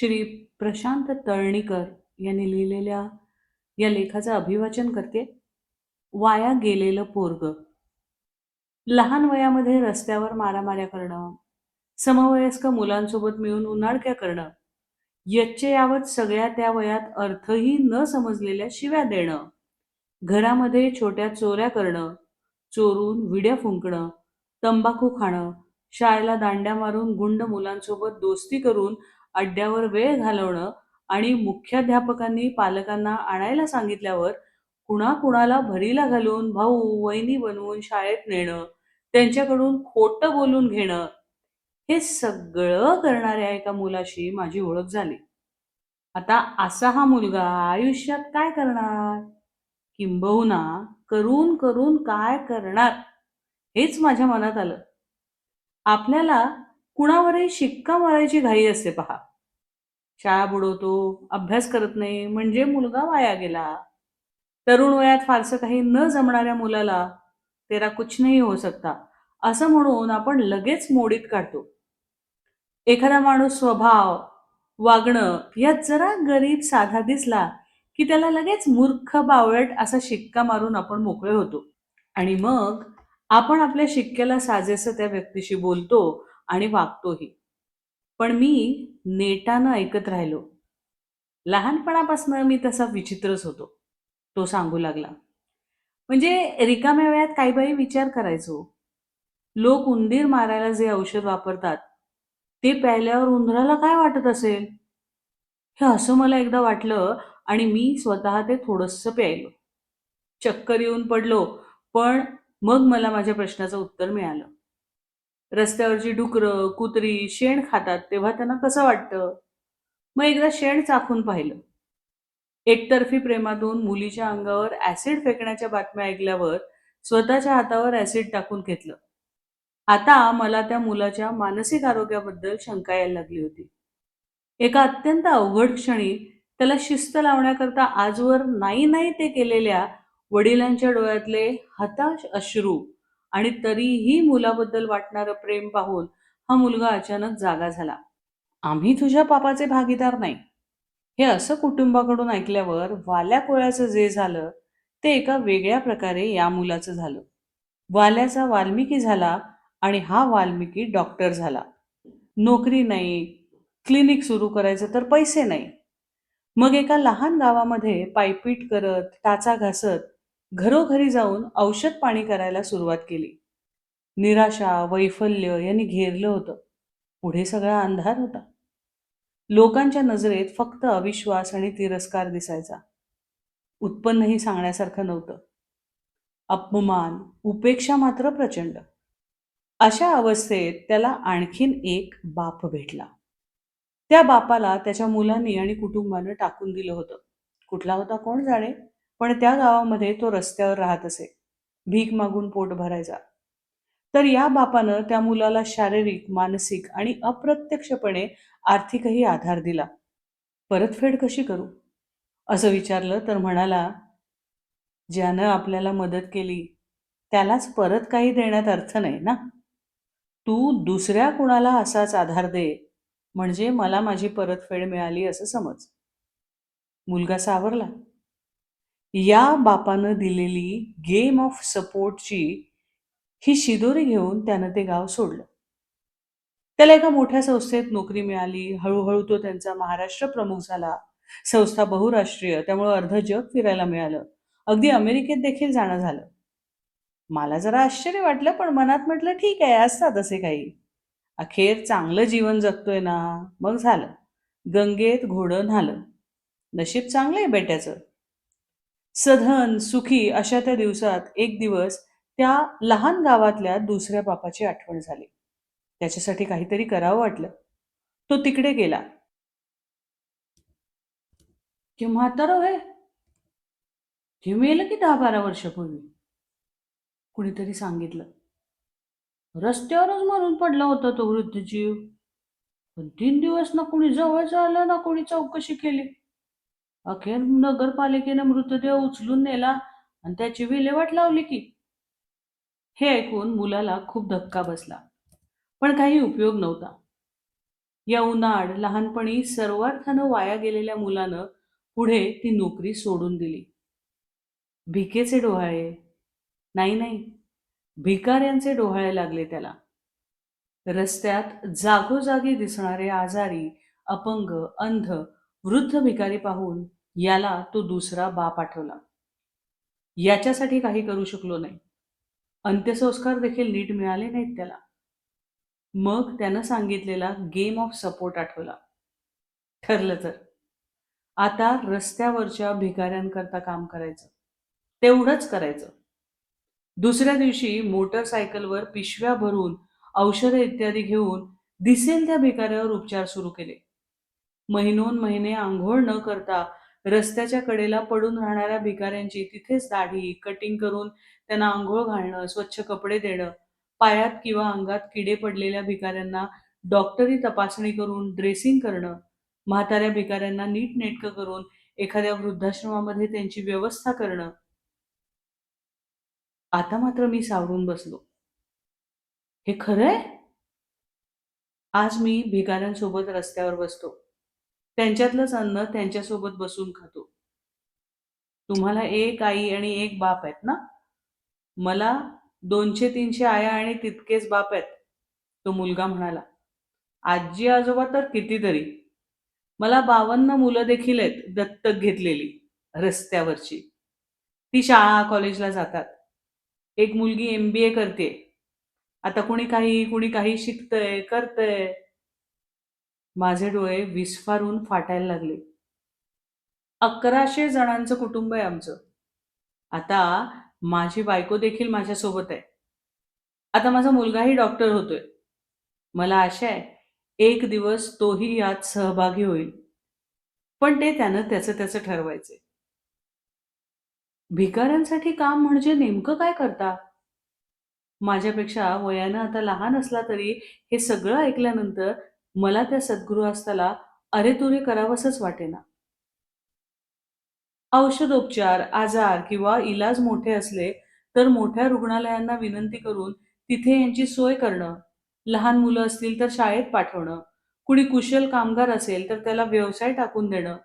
श्री प्रशांत तळणीकर यांनी लिहिलेल्या या लेखाचं अभिवाचन करते. वाया गेलेलं पोरग. लहान वयामध्ये रस्त्यावर मारामाऱ्या करणं समवयस्क मुलांसोबत मिळून उन्हाळक्या करणं यच्चे यावत सगळ्या त्या वयात अर्थही न समजलेल्या शिव्या देणं घरामध्ये छोट्या चोऱ्या करणं चोरून विड्या फुंकणं तंबाखू खाणं शाळेला दांड्या मारून गुंड मुलांसोबत दोस्ती करून अड्ड्यावर वेळ घालवणं आणि मुख्याध्यापकांनी पालकांना आणायला सांगितल्यावर कुणाकुणाला भरीला घालून भाऊ वहिनी बनवून शाळेत नेणं त्यांच्याकडून खोटं बोलून घेणं हे सगळं करणाऱ्या एका मुलाशी माझी ओळख झाली. आता असा हा मुलगा आयुष्यात काय करणार? किंबहुना करून करून काय करणार? हेच माझ्या मनात आलं. आपल्याला कुणावरही शिक्का मारायची घाई असते पहा. शाळा बुडवतो अभ्यास करत नाही म्हणजे मुलगा वाया गेला. तरुण वयात फारसं काही न जमणाऱ्या मुलाला तेरा कुछ नाही हो सकता असं म्हणून आपण लगेच मोडीत काढतो. एखादा माणूस स्वभाव वागणं यात जरा गरीब साधा दिसला की त्याला लगेच मूर्ख बावळट असा शिक्का मारून आपण मोकळे होतो. आणि मग आपण आपल्या शिक्क्याला साजेसं त्या व्यक्तीशी बोलतो आणि वागतोही. पण मी नेटानं ऐकत राहिलो. लहानपणापासून मी तसा विचित्रच होतो तो सांगू लागला. म्हणजे रिकाम्या वेळात काही बाई विचार करायचो. लोक उंदीर मारायला जे औषध वापरतात ते प्यायल्यावर उंदराला काय वाटत असेल? हे असं मला एकदा वाटलं आणि मी स्वतः ते थोडंसं प्यायलो. चक्कर येऊन पडलो पण मग मला माझ्या प्रश्नाचं उत्तर मिळालं. रस्त्यावरची डुकरं कुत्री शेण खातात तेव्हा त्यांना कसं वाटतं? मग एकदा शेण चाखून पाहिलं. एकतर्फी प्रेमातून मुलीच्या अंगावर ऍसिड फेकण्याच्या बातम्या ऐकल्यावर स्वतःच्या हातावर ऍसिड टाकून घेतलं. आता मला त्या मुलाच्या मानसिक आरोग्याबद्दल शंका यायला लागली होती. एका अत्यंत अवघड क्षणी त्याला शिस्त लावण्याकरता आजवर नाही नाही ते केलेल्या वडिलांच्या डोळ्यातले हताश अश्रू आणि तरीही मुलाबद्दल वाटणारं प्रेम पाहून हा मुलगा अचानक जागा झाला. आम्ही तुझ्या पापाचे भागीदार नाही. हे असं कुटुंबाकडून ऐकल्यावर वाल्या कोळ्याचं जे झालं ते एका वेगळ्या प्रकारे या मुलाचं झालं. वाल्याचा वाल्मिकी झाला आणि हा वाल्मिकी डॉक्टर झाला. नोकरी नाही क्लिनिक सुरू करायचं तर पैसे नाही. मग एका लहान गावामध्ये पायपीट करत टाचा घासत घरोघरी जाऊन औषध पाणी करायला सुरुवात केली. निराशा वैफल्य यांनी घेरलं होतं. पुढे सगळा अंधार होता. लोकांच्या नजरेत फक्त अविश्वास आणि तिरस्कार दिसायचा. उत्पन्नही सांगण्यासारखं नव्हतं. अपमान उपेक्षा मात्र प्रचंड. अशा अवस्थेत त्याला आणखीन एक बाप भेटला. त्या बापाला त्याच्या मुलांनी आणि कुटुंबानं टाकून दिलं होतं. कुठला होता कोण जाणे? पण त्या गावामध्ये तो रस्त्यावर राहत असे. भीक मागून पोट भरायचा. तर या बापानं त्या मुलाला शारीरिक मानसिक आणि अप्रत्यक्षपणे आर्थिकही आधार दिला. परतफेड कशी करू? असं विचारलं तर म्हणाला ज्यानं आपल्याला मदत केली त्यालाच परत काही देण्यात अर्थ नाही ना? तू दुसऱ्या कुणाला असाच आधार दे म्हणजे मला माझी परतफेड मिळाली असं समज. मुलगा सावरला. या बापानं दिलेली गेम ऑफ सपोर्टची ही शिदोरी घेऊन त्यानं ते गाव सोडलं. त्याला एका मोठ्या संस्थेत नोकरी मिळाली. हळूहळू तो त्यांचा महाराष्ट्र प्रमुख झाला. संस्था बहुराष्ट्रीय त्यामुळं अर्ध जग फिरायला मिळालं. अगदी अमेरिकेत देखील जाणं झालं. मला जरा आश्चर्य वाटलं पण मनात म्हटलं ठीक आहे असतात असे काही. अखेर चांगलं जीवन जगतोय ना? मग झालं. गंगेत घोडं न्हालं. नशीब चांगलं आहे बेट्याचं. सधन सुखी अशा त्या दिवसात एक दिवस त्या लहान गावातल्या दुसऱ्या बापाची आठवण झाली. त्याच्यासाठी काहीतरी करावं वाटलं. तो तिकडे गेला. कि म्हातारो हे ते मेलं की दहा बारा वर्षापूर्वी? कुणीतरी सांगितलं. रस्त्यावरच मरून पडला होता तो वृद्ध जीव पण तीन दिवस ना कोणी जवळ आलं ना कोणी चौकशी केली. अखेर नगरपालिकेनं मृतदेह उचलून नेला आणि त्याची विल्हेवाट लावली की. हे ऐकून मुलाला खूप धक्का बसला पण काही उपयोग नव्हता. या उन्हाळ लहानपणी सर्वार्थानं वाया गेलेल्या मुलानं पुढे ती नोकरी सोडून दिली. भिकेचे डोहाळे. नाही नाही. भिकाऱ्यांचे डोहाळे लागले त्याला. रस्त्यात जागोजागी दिसणारे आजारी अपंग अंध वृद्ध भिकारी पाहून याला तो दुसरा बाप आठवला. याच्यासाठी काही करू शकलो नाही. अंत्यसंस्कार देखील नीट मिळाले नाहीत त्याला. मग त्यानं सांगितलेला गेम ऑफ सपोर्ट आठवला. ठरलं तर. आता रस्त्यावरच्या भिकाऱ्यांकरता काम करायचं. तेवढंच करायचं. दुसऱ्या दिवशी मोटरसायकलवर पिशव्या भरून औषधं इत्यादी घेऊन दिसेल त्या भिकाऱ्यावर उपचार सुरू केले. महिनोन महिने आंघोळ न करता रस्त्याच्या कडेला पडून राहणाऱ्या भिकाऱ्यांची तिथेच दाढी कटिंग करून त्यांना आंघोळ घालणं स्वच्छ कपडे देणं पायात किंवा अंगात किडे पडलेल्या भिकाऱ्यांना डॉक्टरी तपासणी करून ड्रेसिंग करणं म्हाताऱ्या भिकाऱ्यांना नीट नेटकं करून एखाद्या वृद्धाश्रमामध्ये त्यांची व्यवस्था करणं. आता मात्र मी सावरून बसलो. हे खरंय? आज मी भिकाऱ्यांसोबत रस्त्यावर बसतो. त्यांच्यातलंच अन्न त्यांच्यासोबत बसून खातो. तुम्हाला एक आई आणि एक बाप आहेत ना? मला दोनशे तीनशे आया आणि तितकेच बाप आहेत तो मुलगा म्हणाला. आजी आजोबा तर कितीतरी. मला बावन्न मुलं देखील आहेत दत्तक घेतलेली रस्त्यावरची. ती शाळा कॉलेजला जातात. एक मुलगी एम बी ए करते आता कुणी काही कुणी काही शिकतंय करतंय. माझे डोळे विस्फारून फाटायला लागले. अकराशे जणांचं कुटुंब आहे आमचं. आता माझी बायको देखील माझ्यासोबत आहे. आता माझा मुलगाही डॉक्टर होतोय. मला आशा आहे एक दिवस तोही यात सहभागी होईल. पण ते त्यानं त्याचं त्याचं ठरवायचे भिकाऱ्यांसाठी काम म्हणजे नेमकं काय करता? माझ्यापेक्षा वयानं आता लहान असला तरी हे सगळं ऐकल्यानंतर मला त्या सद्गृहस्थाला अरे तुरे करावंसच वाटेना. औषधोपचार आजार किंवा इलाज मोठे असले तर मोठ्या रुग्णालयांना विनंती करून तिथे यांची सोय करणं लहान मुलं असतील तर शाळेत पाठवणं कुणी कुशल कामगार असेल तर त्याला व्यवसाय टाकून देणं.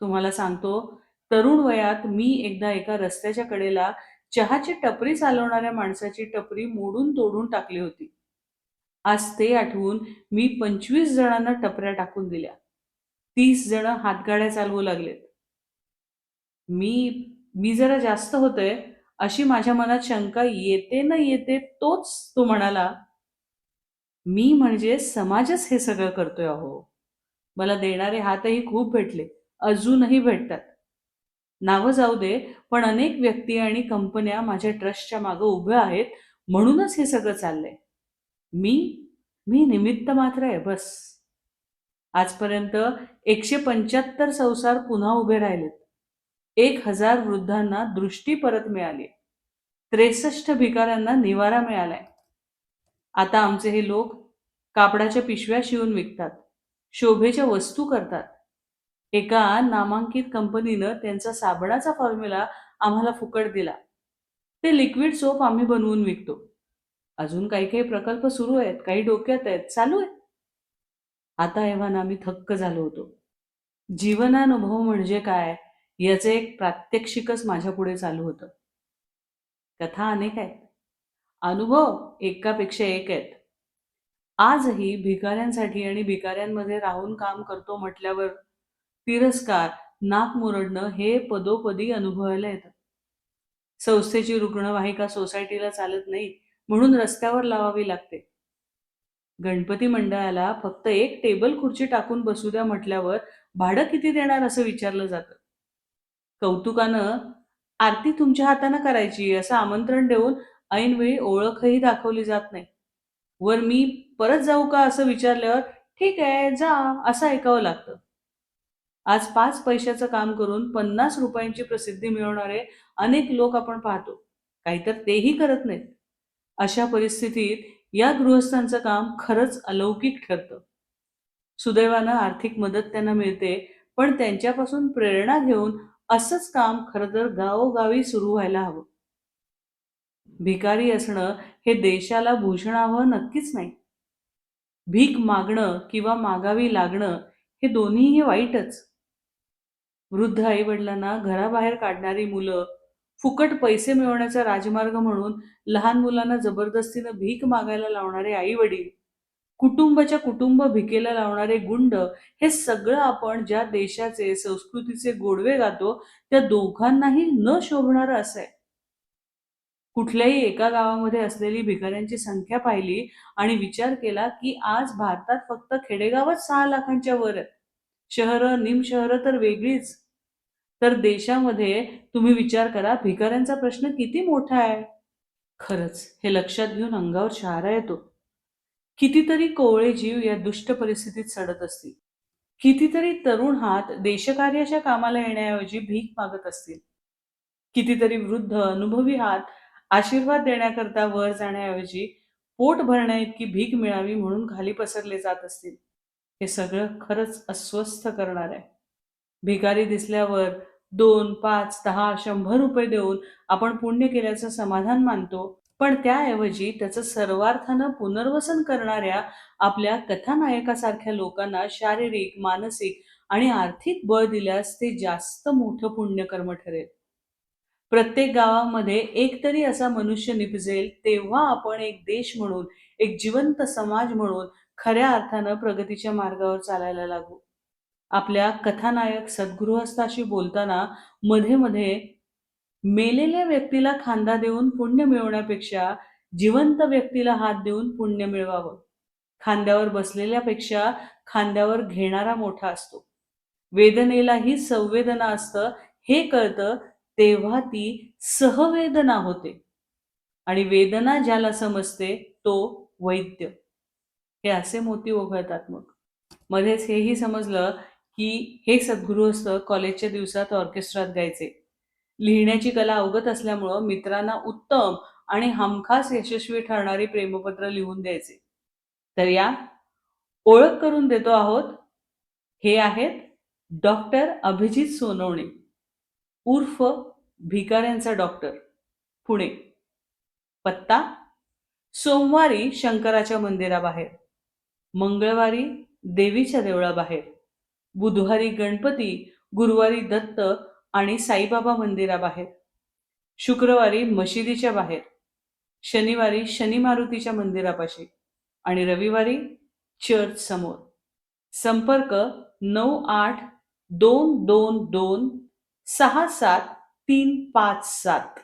तुम्हाला सांगतो तरुण वयात मी एकदा एका रस्त्याच्या कडेला चहाची टपरी चालवणाऱ्या माणसाची टपरी मोडून तोडून टाकली होती. आज ते आठवून मी पंचवीस जणांना टपऱ्या टाकून दिल्या. तीस जण हातगाड्या चालवू लागलेत. मी मी जरा जास्त होतोय अशी माझ्या मनात शंका येते न येते तोच तो म्हणाला मी म्हणजे समाजच हे सगळं करतोय अहो. मला देणारे हातही खूप भेटले अजूनही भेटतात. नावं जाऊ दे पण अनेक व्यक्ती आणि कंपन्या माझ्या ट्रस्टच्या मागं उभ्या आहेत म्हणूनच हे सगळं चाललंय. मी मी निमित्त मात्र आहे बस. आजपर्यंत एकशे पंच्याहत्तर संसार पुन्हा उभे राहिलेत. एक हजार वृद्धांना दृष्टी परत मिळाली. त्रेसष्ट भिकाऱ्यांना निवारा मिळालाय. आता आमचे हे लोक कापडाच्या पिशव्या शिवून विकतात शोभेच्या वस्तू करतात. एका नामांकित कंपनीनं त्यांचा साबणाचा फॉर्म्युला आम्हाला फुकट दिला. ते लिक्विड सोप आम्ही बनवून विकतो. अजून काही काही प्रकल्प सुरू आहेत काही डोक्यात आहेत चालू आहे आता एव्हा आम्ही थक्क झालो होतो. जीवनानुभव म्हणजे काय याचे एक प्रात्यक्षिकच माझ्या पुढे चालू होतं. कथा अनेक आहेत. अनुभव एकापेक्षा एक आहेत. आजही भिकाऱ्यांसाठी आणि भिकाऱ्यांमध्ये राहून काम करतो म्हटल्यावर तिरस्कार नाक मुरडणं हे पदोपदी अनुभवायला येतं. संस्थेची रुग्णवाहिका सोसायटीला चालत नाही म्हणून रस्त्यावर लावावी लागते. गणपती मंडळाला फक्त एक टेबल खुर्ची टाकून बसू द्या म्हटल्यावर भाडं किती देणार असं विचारलं जातं. कौतुकानं आरती तुमच्या हातानं करायची असं आमंत्रण देऊन ऐनवेळी ओळखही दाखवली जात नाही. वर मी परत जाऊ का असं विचारल्यावर ठीक आहे जा असं ऐकावं लागतं. आज पाच पैशाचं काम करून पन्नास रुपयांची प्रसिद्धी मिळवणारे अनेक लोक आपण पाहतो. काही तर तेही करत नाहीत. अशा परिस्थितीत या गृहस्थांचं काम खरंच अलौकिक ठरतं. सुदैवानं आर्थिक मदत त्यांना मिळते पण त्यांच्यापासून प्रेरणा घेऊन असंच काम खरं तर गावोगावी सुरू व्हायला हवं. भिकारी असणं हे देशाला भूषणावं नक्कीच नाही. भीक मागणं किंवा मागावी लागणं हे दोन्हीही वाईटच. वृद्ध आई वडिलांना घराबाहेर काढणारी मुलं फुकट पैसे मिळवण्याचा राजमार्ग म्हणून लहान मुलांना जबरदस्तीनं भीक मागायला लावणारे आई वडील कुटुंबाच्या कुटुंब भिकेला लावणारे गुंड हे सगळं आपण ज्या देशाचे संस्कृतीचे गोडवे गातो त्या दोघांनाही न शोभणार असं आहे. कुठल्याही एका गावामध्ये असलेली भिकाऱ्यांची संख्या पाहिली आणि विचार केला की आज भारतात फक्त खेडेगावच सहा लाखांच्या वर आहेत. शहरं निमशहरं तर वेगळीच. तर देशामध्ये तुम्ही विचार करा भिकाऱ्यांचा प्रश्न किती मोठा आहे? खरंच हे लक्षात घेऊन अंगावर शहारा येतो. कितीतरी कोवळे जीव या दुष्ट परिस्थितीत सडत असतील. कितीतरी तरुण हात देशकार्याच्या कामाला येण्याऐवजी भीक मागत असतील. कितीतरी वृद्ध अनुभवी हात आशीर्वाद देण्याकरता वर जाण्याऐवजी पोट भरण्या इतकी भीक मिळावी म्हणून खाली पसरले जात असतील. हे सगळं खरंच अस्वस्थ करणार आहे. भिकारी दिसल्यावर दोन पाच दहा शंभर रुपये देऊन आपण पुण्य केल्याचं समाधान मानतो. पण त्याऐवजी त्याचं सर्वार्थानं पुनर्वसन करणाऱ्या आपल्या कथानायकासारख्या लोकांना शारीरिक मानसिक आणि आर्थिक बळ दिल्यास ते जास्त मोठं पुण्यकर्म ठरेल. प्रत्येक गावामध्ये एक तरी असा मनुष्य निपजेल तेव्हा आपण एक देश म्हणून एक जिवंत समाज म्हणून खऱ्या अर्थानं प्रगतीच्या मार्गावर चालायला लागू. आपल्या कथानायक सद्गृहस्थाशी बोलताना मध्ये मध्ये मेलेल्या व्यक्तीला खांदा देऊन पुण्य मिळवण्यापेक्षा जिवंत व्यक्तीला हात देऊन पुण्य मिळवावं. खांद्यावर बसलेल्यापेक्षा खांद्यावर घेणारा मोठा असतो. वेदनेलाही संवेदना असतं हे कळतं तेव्हा ती सहवेदना होते. आणि वेदना ज्याला समजते तो वैद्य. हे असे मोती ओघळतात मग. मध्येच हेही समजलं की हे सद्गृहस्थ कॉलेजच्या दिवसात ऑर्केस्ट्रात गायचे. लिहिण्याची कला अवगत असल्यामुळं मित्रांना उत्तम आणि हमखास यशस्वी ठरणारी प्रेमपत्र लिहून द्यायचे. तर या ओळख करून देतो आहोत. हे आहेत डॉक्टर अभिजित सोनवणे उर्फ भिकाऱ्यांचा डॉक्टर पुणे. पत्ता सोमवारी शंकराच्या मंदिराबाहेर. मंगळवारी देवीच्या देवळाबाहेर. बुधवारी गणपती गुरुवारी दत्त आणि साईबाबा मंदिराबाहेर. शुक्रवारी मशिदीच्या बाहेर. शनिवारी शनी मारुतीच्या मंदिरापाशी आणि रविवारी चर्च समोर. संपर्क नऊ आठ दोन दोन दोन सहा सात तीन पाच सात.